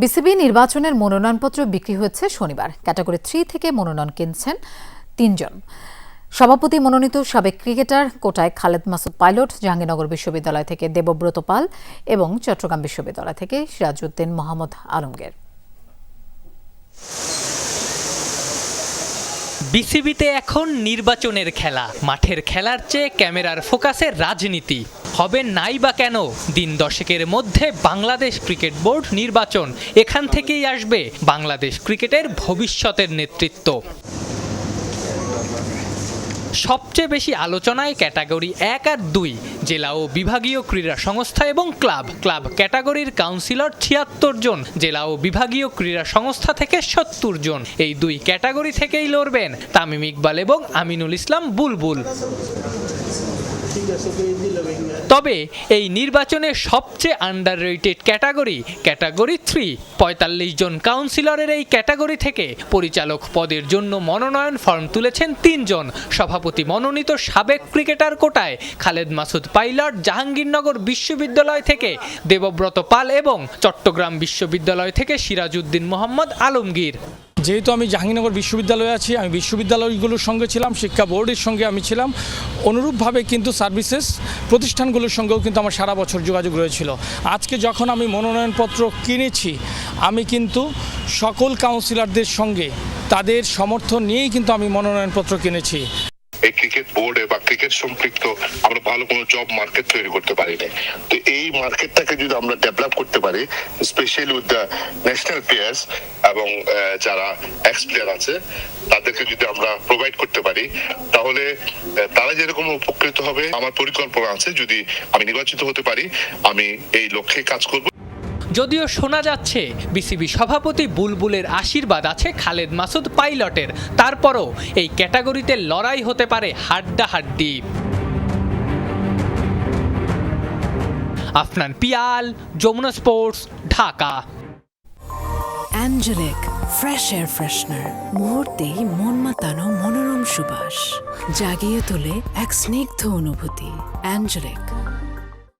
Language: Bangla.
বিসিবি নির্বাচনের মনোনয়নপত্র বিক্রি হয়েছে শনিবার। ক্যাটাগরি থ্রি থেকে মনোনয়ন কিনছেন তিনজন। সভাপতি মনোনীত সাবেক ক্রিকেটার কোটায় খালেদ মাসুদ পাইলট, জাহাঙ্গীরনগর বিশ্ববিদ্যালয় থেকে দেবব্রত পাল এবং চট্টগ্রাম বিশ্ববিদ্যালয় থেকে সিরাজউদ্দিন মোহাম্মদ আলমগীর। বিসিবিতে এখন নির্বাচনের খেলা। মাঠের খেলার চেয়ে ক্যামেরার ফোকাসে রাজনীতি। হবে নাই বা কেন? দিন দশেকের মধ্যে বাংলাদেশ ক্রিকেট বোর্ড নির্বাচন এখান থেকেই আসবে বাংলাদেশ ক্রিকেটের ভবিষ্যতের নেতৃত্ব। সবচেয়ে বেশি আলোচনায় ক্যাটাগরি এক আর দুই জেলা ও বিভাগীয় ক্রীড়া সংস্থা এবং ক্লাব। ক্লাব ক্যাটাগরির কাউন্সিলর ছিয়াত্তর জন, জেলা ও বিভাগীয় ক্রীড়া সংস্থা থেকে সত্তর জন। এই দুই ক্যাটাগরি থেকেই লড়বেন তামিম ইকবাল এবং আমিনুল ইসলাম বুলবুল। তবে এই নির্বাচনের সবচেয়ে under rated category category three পঁয়তাল্লিশ জন কাউন্সিলরের এই ক্যাটাগরি থেকে পরিচালক পদের জন্য মনোনয়ন ফর্ম তুলেছেন তিনজন সভাপতি মনোনীত সাবেক ক্রিকেটার কোটায় খালেদ মাসুদ পাইলট, জাহাঙ্গীরনগর বিশ্ববিদ্যালয় থেকে দেবব্রত পাল এবং চট্টগ্রাম বিশ্ববিদ্যালয় থেকে সিরাজউদ্দিন মোহাম্মদ আলমগীর। যেহেতু আমি জাহাঙ্গীরনগর বিশ্ববিদ্যালয়ে আছি, আমি বিশ্ববিদ্যালয়গুলোর সঙ্গে ছিলাম, শিক্ষা বোর্ডের সঙ্গে আমি ছিলাম। অনুরূপভাবে কিন্তু সার্ভিসেস প্রতিষ্ঠানগুলোর সঙ্গেও কিন্তু আমার সারা বছর যোগাযোগ রয়েছিল। আজকে যখন আমি মনোনয়নপত্র কিনেছি, আমি কিন্তু সকল কাউন্সিলরদের সঙ্গে তাদের সমর্থন নিয়েই কিন্তু আমি মনোনয়নপত্র কিনেছি। এই ক্রিকেট বোর্ডে বা ক্রিকেট সম্পৃক্ত আমরা ভালো কোনো জব মার্কেট তৈরি করতে পারি না তো এই মার্কেটটাকে যদি আমরা ডেভেলপ করতে পারি specially with the national players এবং যারা এক্স প্লেয়ার আছে, তাদেরকে যদি আমরা প্রোভাইড করতে পারি, তাহলে তারা যেরকম উপকৃত হবে, আমার পরিকল্পনা আছে, যদি আমি নির্বাচিত হতে পারি, আমি এই লক্ষ্যে কাজ করব। যদিও শোনা যাচ্ছে, বিসিবি সভাপতি বুলবুলের আশীর্বাদ আছে খালেদ মাসুদ পাইলটের। তারপরও এই ক্যাটাগরিতে লড়াই হতে পারে হাড্ডাহাড্ডি। Afnan Piyal, Jamuna sports, Dhaka. Angelic, fresh air freshener. মুহূর্তেই মন মাতানো মনোরম সুবাস। জাগিয়ে তোলে এক স্নিগ্ধ অনুভূতি। অ্যাঞ্জেলিক।